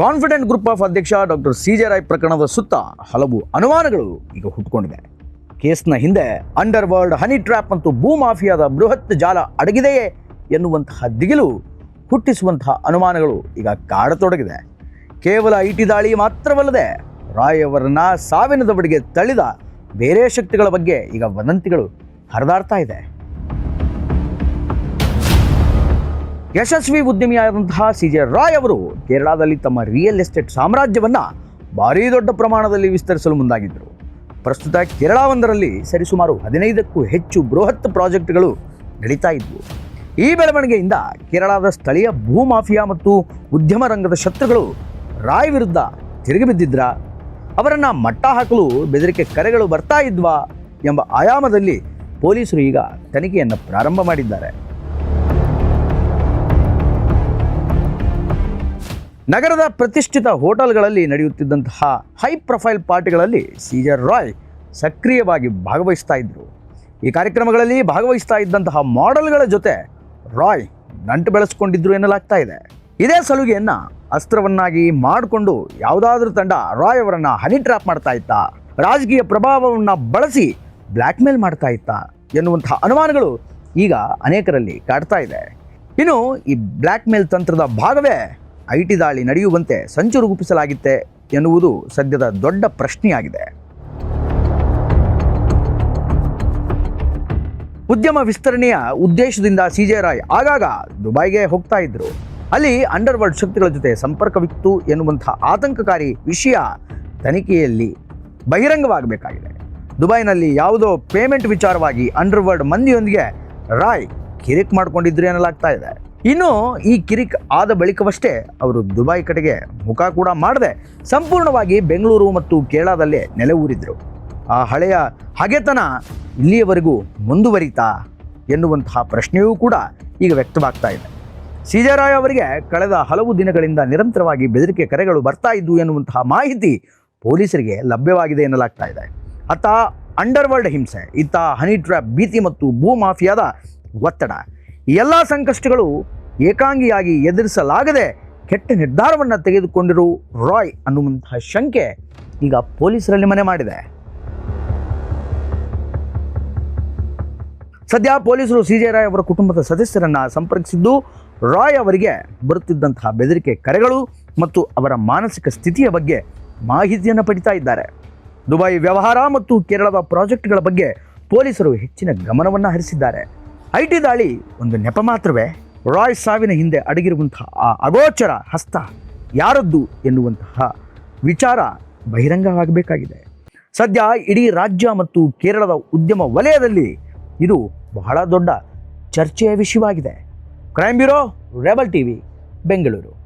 Confident group of ಅಧ್ಯಕ್ಷ doctor C J Roy ಪ್ರಕರಣದ ಸುತ್ತ ಹಲವು ಅನುಮಾನಗಳು ಈಗ ಹುಟ್ಟುಕೊಂಡಿದೆ. ಕೇಸ್ನ ಹಿಂದೆ ಅಂಡರ್ ವರ್ಲ್ಡ್ ಹನಿ ಟ್ರ್ಯಾಪ್ ಮತ್ತು ಭೂ ಮಾಫಿಯಾದ ಬೃಹತ್ ಜಾಲ ಅಡಗಿದೆಯೇ ಎನ್ನುವಂತಹ ದಿಗಿಲು ಹುಟ್ಟಿಸುವಂತಹ ಅನುಮಾನಗಳು ಈಗ ಕಾಡತೊಡಗಿದೆ. ಕೇವಲ ಐಟಿ ದಾಳಿ ಮಾತ್ರವಲ್ಲದೆ ರಾಯ್ ಅವರನ್ನ ಸಾವಿನ ತಳ್ಳಿದ ಬೇರೆ ಶಕ್ತಿಗಳ ಬಗ್ಗೆ ಈಗ ವದಂತಿಗಳು ಹರಿದಾಡ್ತಾ ಇದೆ. ಯಶಸ್ವಿ ಉದ್ಯಮಿಯಾದಂತಹ ಸಿ ಜೆ ರಾಯ್ ಅವರು ಕೇರಳದಲ್ಲಿ ತಮ್ಮ ರಿಯಲ್ ಎಸ್ಟೇಟ್ ಸಾಮ್ರಾಜ್ಯವನ್ನು ಭಾರೀ ದೊಡ್ಡ ಪ್ರಮಾಣದಲ್ಲಿ ವಿಸ್ತರಿಸಲು ಮುಂದಾಗಿದ್ದರು. ಪ್ರಸ್ತುತ ಕೇರಳ ಒಂದರಲ್ಲಿ ಸರಿಸುಮಾರು ಹದಿನೈದಕ್ಕೂ ಹೆಚ್ಚು ಬೃಹತ್ ಪ್ರಾಜೆಕ್ಟ್ಗಳು ನಡೀತಾ ಇದ್ವು. ಈ ಬೆಳವಣಿಗೆಯಿಂದ ಕೇರಳದ ಸ್ಥಳೀಯ ಭೂಮಾಫಿಯಾ ಮತ್ತು ಉದ್ಯಮ ರಂಗದ ಶತ್ರುಗಳು ರಾಯ್ ವಿರುದ್ಧ ತಿರುಗಿಬಿದ್ದಿದ್ರ ಅವರನ್ನು ಮಟ್ಟ ಹಾಕಲು ಬೆದರಿಕೆ ಕರೆಗಳು ಬರ್ತಾ ಇದ್ವಾ? ಎಂಬ ಆಯಾಮದಲ್ಲಿ ಪೊಲೀಸರು ಈಗ ತನಿಖೆಯನ್ನು ಪ್ರಾರಂಭ ಮಾಡಿದ್ದಾರೆ. ನಗರದ ಪ್ರತಿಷ್ಠಿತ ಹೋಟೆಲ್ಗಳಲ್ಲಿ ನಡೆಯುತ್ತಿದ್ದಂತಹ ಹೈ ಪ್ರೊಫೈಲ್ ಪಾರ್ಟಿಗಳಲ್ಲಿ ಸೀಜರ್ ರಾಯ್ ಸಕ್ರಿಯವಾಗಿ ಭಾಗವಹಿಸ್ತಾ ಇದ್ದರು ಈ ಕಾರ್ಯಕ್ರಮಗಳಲ್ಲಿ ಭಾಗವಹಿಸ್ತಾ ಇದ್ದಂತಹ ಮಾಡೆಲ್ಗಳ ಜೊತೆ ರಾಯ್ ನಂಟು ಬೆಳೆಸ್ಕೊಂಡಿದ್ರು ಎನ್ನಲಾಗ್ತಾ ಇದೆ. ಇದೇ ಸಲುಗೆಯನ್ನು ಅಸ್ತ್ರವನ್ನಾಗಿ ಮಾಡಿಕೊಂಡು ಯಾವುದಾದ್ರೂ ತಂಡ ರಾಯ್ ಅವರನ್ನು ಹನಿ ಟ್ರ್ಯಾಪ್ ಮಾಡ್ತಾ ಇತ್ತ, ರಾಜಕೀಯ ಪ್ರಭಾವವನ್ನು ಬಳಸಿ ಬ್ಲ್ಯಾಕ್ ಮೇಲ್ ಮಾಡ್ತಾ ಇತ್ತ ಎನ್ನುವಂತಹ ಅನುಮಾನಗಳು ಈಗ ಅನೇಕರಲ್ಲಿ ಕಾಡ್ತಾ ಇದೆ. ಇನ್ನು ಈ ಬ್ಲ್ಯಾಕ್ ಮೇಲ್ ತಂತ್ರದ ಭಾಗವೇ ಐ ಟಿ ದಾಳಿ ನಡೆಯುವಂತೆ ಸಂಚು ರೂಪಿಸಲಾಗಿತ್ತೆ ಎನ್ನುವುದು ಸದ್ಯದ ದೊಡ್ಡ ಪ್ರಶ್ನೆಯಾಗಿದೆ. ಉದ್ಯಮ ವಿಸ್ತರಣೆಯ ಉದ್ದೇಶದಿಂದ ಸಿ ಜೆ ರಾಯ್ ಆಗಾಗ ದುಬೈಗೆ ಹೋಗ್ತಾ ಇದ್ರು. ಅಲ್ಲಿ ಅಂಡರ್ ವರ್ಲ್ಡ್ ಶಕ್ತಿಗಳ ಜೊತೆ ಸಂಪರ್ಕವಿತ್ತು ಎನ್ನುವಂತಹ ಆತಂಕಕಾರಿ ವಿಷಯ ತನಿಖೆಯಲ್ಲಿ ಬಹಿರಂಗವಾಗಬೇಕಾಗಿದೆ. ದುಬೈನಲ್ಲಿ ಯಾವುದೋ ಪೇಮೆಂಟ್ ವಿಚಾರವಾಗಿ ಅಂಡರ್ ವರ್ಲ್ಡ್ ಮಂದಿಯೊಂದಿಗೆ ರಾಯ್ ಕಿರಿಕ್ ಮಾಡಿಕೊಂಡಿದ್ರು ಎನ್ನಲಾಗ್ತಾ ಇದೆ. ಇನ್ನು ಈ ಕಿರಿಕ್ ಆದ ಬಳಿಕವಷ್ಟೇ ಅವರು ದುಬೈ ಕಡೆಗೆ ಮುಖ ಕೂಡ ಮಾಡದೆ ಸಂಪೂರ್ಣವಾಗಿ ಬೆಂಗಳೂರು ಮತ್ತು ಕೇರಳದಲ್ಲೇ ನೆಲೆ ಊರಿದ್ರು ಆ ಹಳೆಯ ಹಗೆತನ ಇಲ್ಲಿಯವರೆಗೂ ಮುಂದುವರಿತಾ ಎನ್ನುವಂತಹ ಪ್ರಶ್ನೆಯೂ ಕೂಡ ಈಗ ವ್ಯಕ್ತವಾಗ್ತಾ ಇದೆ. ರಾಯ್ ಅವರಿಗೆ ಕಳೆದ ಹಲವು ದಿನಗಳಿಂದ ನಿರಂತರವಾಗಿ ಬೆದರಿಕೆ ಕರೆಗಳು ಬರ್ತಾ ಇದ್ದು ಎನ್ನುವಂತಹ ಮಾಹಿತಿ ಪೊಲೀಸರಿಗೆ ಲಭ್ಯವಾಗಿದೆ ಎನ್ನಲಾಗ್ತಾ ಇದೆ. ಅತ್ತ ಅಂಡರ್ವರ್ಲ್ಡ್ ಹಿಂಸೆ, ಇತ್ತ ಹನಿ ಟ್ರ್ಯಾಪ್, ಭೀತಿ ಮತ್ತು ಭೂ ಮಾಫಿಯಾದ ಒತ್ತಡ ಎಲ್ಲ ಸಂಕಷ್ಟಗಳು ಏಕಾಂಗಿಯಾಗಿ ಎದುರಿಸಲಾಗದೆ ಕೆಟ್ಟ ನಿರ್ಧಾರವನ್ನು ತೆಗೆದುಕೊಂಡಿರು ರಾಯ್ ಅನ್ನುವಂತಹ ಶಂಕೆ ಈಗ ಪೊಲೀಸರಲ್ಲಿ ಮನೆ ಮಾಡಿದೆ. ಸದ್ಯ ಪೊಲೀಸರು ಸಿ ಜೆ ರಾಯ್ ಅವರ ಕುಟುಂಬದ ಸದಸ್ಯರನ್ನ ಸಂಪರ್ಕಿಸಿದ್ದು ರಾಯ್ ಅವರಿಗೆ ಬರುತ್ತಿದ್ದಂತಹ ಬೆದರಿಕೆ ಕರೆಗಳು ಮತ್ತು ಅವರ ಮಾನಸಿಕ ಸ್ಥಿತಿಯ ಬಗ್ಗೆ ಮಾಹಿತಿಯನ್ನು ಪಡಿತಾ ಇದ್ದಾರೆ. ದುಬೈ ವ್ಯವಹಾರ ಮತ್ತು ಕೇರಳದ ಪ್ರಾಜೆಕ್ಟ್ಗಳ ಬಗ್ಗೆ ಪೊಲೀಸರು ಹೆಚ್ಚಿನ ಗಮನವನ್ನು ಹರಿಸಿದ್ದಾರೆ. ಐ ಟಿ ದಾಳಿ ಒಂದು ನೆಪ ಮಾತ್ರವೇ. ರಾಯ್ ಸಾವಿನ ಹಿಂದೆ ಅಡಗಿರುವಂತಹ ಆ ಅಗೋಚರ ಹಸ್ತ ಯಾರದ್ದು ಎನ್ನುವಂತಹ ವಿಚಾರ ಬಹಿರಂಗವಾಗಬೇಕಾಗಿದೆ. ಸದ್ಯ ಇಡೀ ರಾಜ್ಯ ಮತ್ತು ಕೇರಳದ ಉದ್ಯಮ ವಲಯದಲ್ಲಿ ಇದು ಬಹಳ ದೊಡ್ಡ ಚರ್ಚೆಯ ವಿಷಯವಾಗಿದೆ. Crime bureau, Rebel TV, Bengaluru.